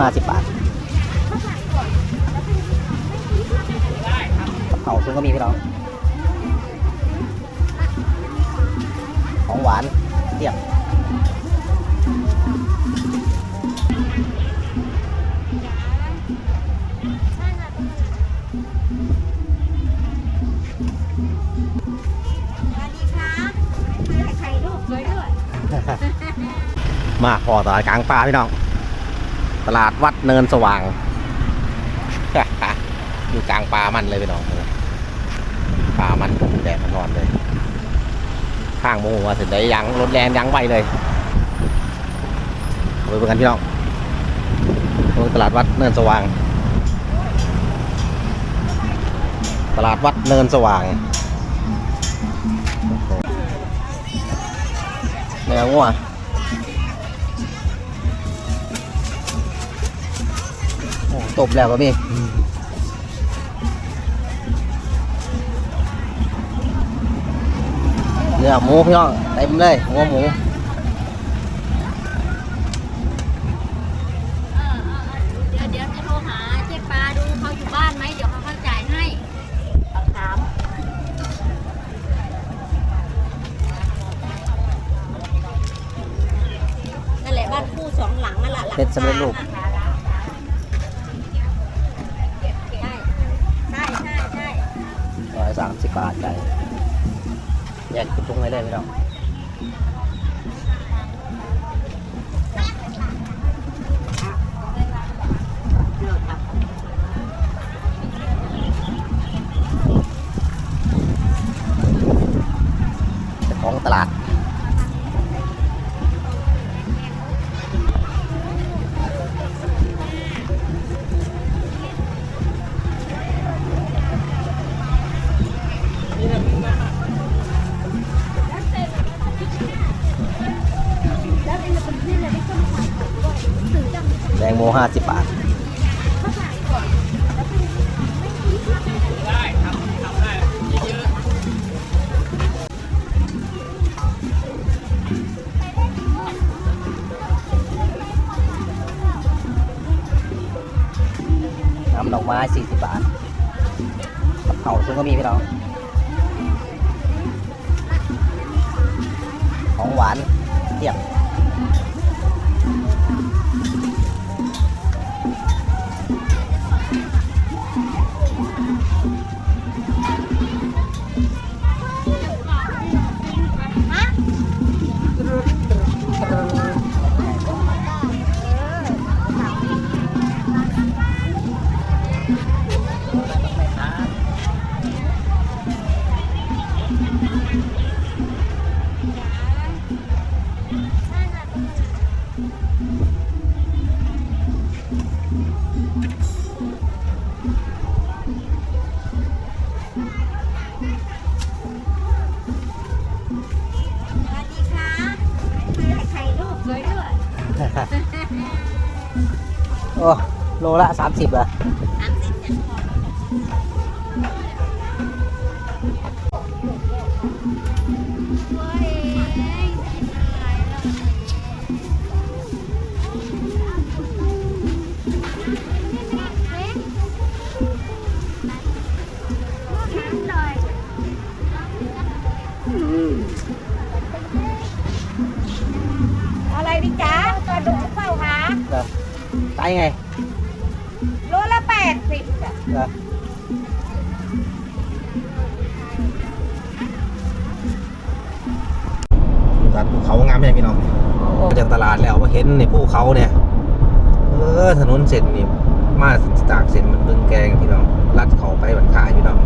ห้าสิบบาทกระเพราซึ่งก็มีพี่น้อง ของหวานเทียบสวัสดีค่ะไข่ลูกสวยด้วยมาพอตลาดกลางป่าพี่น้อง ตลาดวัดเนินสว่าง อยู่กลางป่ามันเลยพี่น้องป่ามันแดดมันร้อนเลย ข้างมโหว่าถึงได้ยังรถแรงยังไวเลยไปเบิ่งกันพี่น้องตลาดวัดเนินสว่าง ตลาดวัดเนินสว่างเนื้องัว ตบแล้วก็มีเนื้อหมูพี่น้องเต็มเลยหัวหมูเดี๋ยวเดี๋ยวจะโทรหาเจ๊ปาดูเขาอยู่บ้านไหมเดี๋ยวเขาเข้าจ่ายให้เอาถามนั่นแหละบ้านคู่สองหลังนั่นแหละหลังเป็นสำเร็จรูปใก แตงโมห้าสิบบาทน้ำดอกไม้สี่สิบบาทกระเพราซึ่งก็มีพี่น้องของหวานเทียบ โอ้โลละสามสิบอะ เหรอตายไงโลละแปดสิบจ้ะเหรอตัดภูเขางามไหมพี่น้องจากตลาดแล้วมาเห็นในภูเขาเนี่ย เออถนนเส้นนี่มาจากเส้นมันบึงแกงพี่น้องลัดเขาไปบันคายพี่น้อง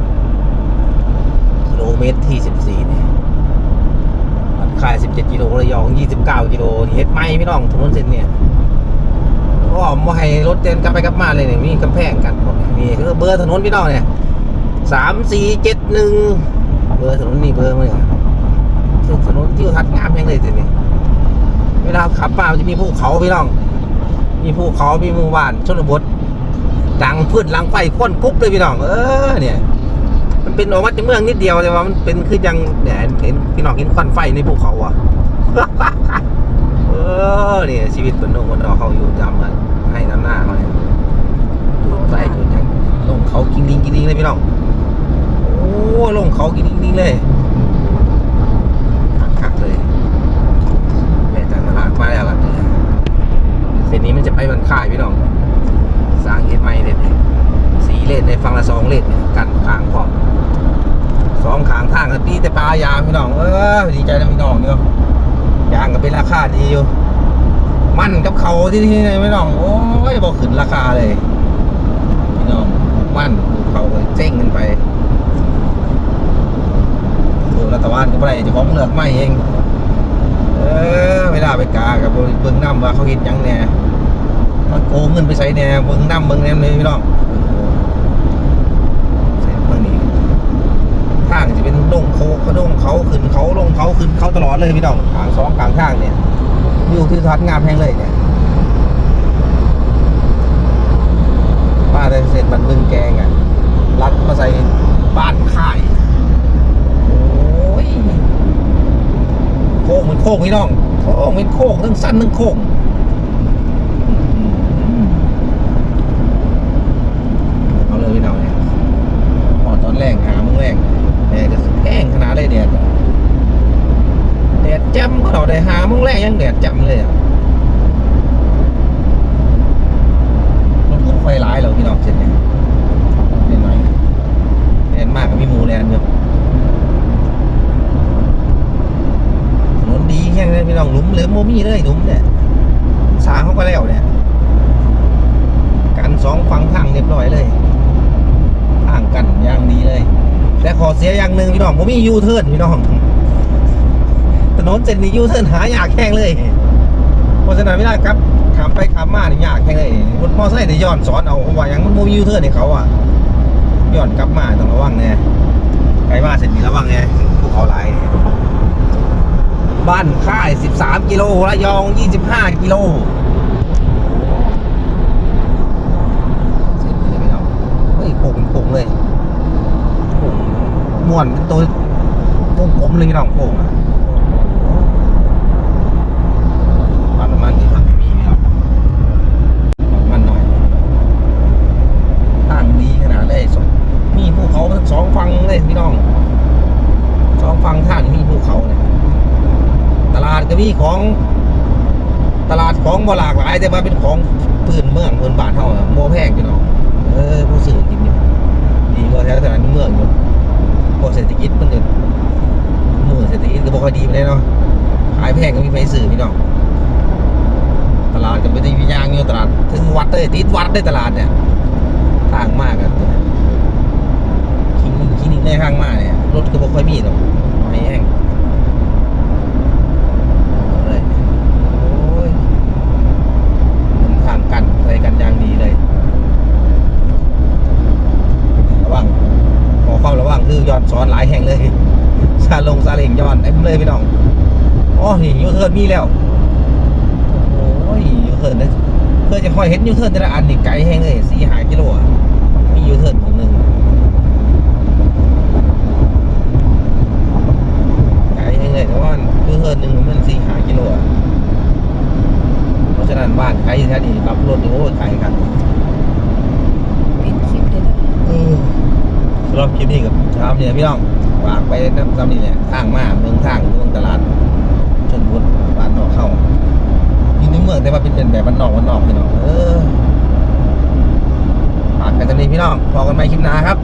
กิโลเมตรที่สิบสี่เนี่ยบันคายสิบเจ็ดกิโลระยองยี่สิบเก้ากิโลนี่เฮ็ดไหมพี่น้องถนนเส้นเนี่ย ก็มาให้รถเต้นกลับไปกลับมาเลยเนี่ยมีกำแพงกันหมดนี่คือเบอร์ถนนพี่น้องเนี่ยสามสี่เจ็ดหนึ่งเบอร์ถนนนี่เบอร์มันเนี่ยคือถนนที่ทัดงามยังเลยทีนี้เวลาขับมาจะมีภูเขาพี่น้อง มีภูเขา มีหมู่บ้านชนบทดังพืชหลังไฟค้นกุ๊บเลยพี่น้องเออเนี่ยมันเป็นออกมาจากเมืองนิดเดียวแต่ว่ามันเป็นคือยังเนี่ยเห็นพี่น้องเห็นควันไฟในภูเขาอะ ออเนี่ยชีวิตเป็นโนคนเราเขาอยู่จำกันให้น้ำหน้าเขาเนี่ยจุดไฟจุดหยังลงเขากินดิงกินดิงเลยพี่น้องโอ้ลงเขากินดิงดิงเลยคักๆเลยแม่จากตลาดมาแล้วกันเนี่ยเส้นนี้มันจะไปมันค่ายพี่น้อง สร้างเฮ็ดใหม่เลยสีเลนในฟังละสองเลนกันขางพร้อมสองขางทางกันปีแต่ปลายางพี่น้องเออดีใจนะพี่น้องเนาะย ก็เป็นราคาดีอยู่ มันกับเขาที่นี่พี่น้อง โอ้ยบอกขึ้นราคาเลยพี่น้องมันเขาเจ๊งกันไปดูรัฐบาลก็ไม่ได้จะของเลือกไม่เองเออเวลาไปกากับเบิ่งน้ำว่าเขาเห็นยังแน่มันโกงเงินไปใส่แน่เบิ่งน้ำเบิ่งแนมเลยพี่น้องเสร็จเบิ่งนี้ ทางจะเป็นดงโคกดงเขาขึ้นเขาลงเขาขึ้นเขาตลอดเลยพี่น้องทางสองกลางทางเนี่ยวิวทิวทัศน์งามแห่งเลยเนี่ยมาแต่เสร็จบันบึงแกงอะลัดมาใส่บ้านค่ายโอ้ยโค้งเป็นโค้งพี่น้องโค้งเป็นโค้งทั้งสั้นทั้งโค้ง เอาเลยพี่น้องเนี่ยพอตอนแรกหามึงแรกแดดก็แห้งขนาดเลยแดดอะแดดจำก็เราได้หามึงแรกยังแดดจำเลยอะรถพุ่งไฟร้ายเราพี่น้องเสร็จเนี่ยเล่นหน่อยแน่นมากกับมีหมูแลนอยู่ถนนดีแค่นั้นพี่น้องหลุมเหลือโมมี่เลยหลุมเนี่ยสางเขาก็แล้วเนี่ยกันสองฝั่งทางเรียบร้อยเลยทางกันอย่างดีเลย แต่ขอเสียอย่างหนึ่งพี่น้องผมมียูเทิร์นพี่น้อง นนเส้นนี้ยูเทิร์นหายากแข้งเลยเพราไม่ได้ครับขับไปขับมานี่ยากแข้งเลยรถมอเตอร์ไซค์ได้ย้อนสอนเอาว่าอย่างมันโมยูเทิร์นให้เขาอะย้อนกลับมาต้องระวังแน่ใครมาเส้นนี้ระวังไงภูเขาไหลบ้านค่าย 13 กิโลระยอง 25 กิโลเสร็จเลยพี่น้องเฮ้ยโค้งเป็นโค้งเลยโค้งม่วนเป็นตัววงกลมเลยพี่น้องโค้งอะปั๊มน้ำมันที่ฝั่งมีพี่น้องปั๊มน้ำมันหน่อยตั้งดีขนาดเลยสองมีภูเขาทั้งสองฝั่งเลยพี่น้องสองฝั่งทางมีภูเขาเนี่ยตลาดก็มีของ ตลาดของบ่หลากหลาย แต่ว่าเป็นของพื้นเมืองพื้นบ้านเฮาโมแพงพี่น้องเออผู้สื่อกินอยู่ดีกว่าแถวแถวนั้นเมืองอยู่พวกเศรษฐกิจมันก็เมืองเศรษฐกิจก็บ่ค่อยดีไปเลยเนาะขายแพงก็มีไปสื่อพี่น้องตลาดก็ไม่ได้มีย่างอยู่ตลาด ถึงวัดเลยติดวัดได้ตลาดเนี่ยทางมากกันคลินิกคลินิกในทางมากเนี่ยรถก็บ่ค่อยมีหรอกน้อยแห้งเอาเลยโอ้ยมันทางกันอะไรกันอย่างดีเลย ระวังขอความระวังคือย้อนสอนหลายแห่งเลย ซาลงซาเล็งย้อนเต็มเลยพี่น้องอ๋อนี่ยูเทิร์นมีแล้ว โอ้ยยูเทิร์นได้เพื่อจะคอยเห็นยูเทิร์นแต่ละอันนี่ไกลแห่งเลยสี่หากิโลอะมียูเทิร์นของหนึ่งไกลแห่งเลยแต่ว่ายูเทิร์นหนึ่งมันสี่หากิโลอะเพราะฉะนั้นบ้านไกลแค่นี้รับรถนี่โอ้ยไกลกันปิดคลิปเลยนะสำหรับคลิปนี้กับชาวเนี่ยพี่น้องฝากไปน้ำซ้ำนี่เนี่ยทางมาเมืองทางเมืองตลาดช นบุรีบ้านนอกเข้าอยู่ในเมืองแต่ว่าเป็นเป็นแบบบ้านนอกบ้านนอกพี่น้องเออฝากกันตอนนี้พี่น้องพอกันไหมคลิปหน้าครับ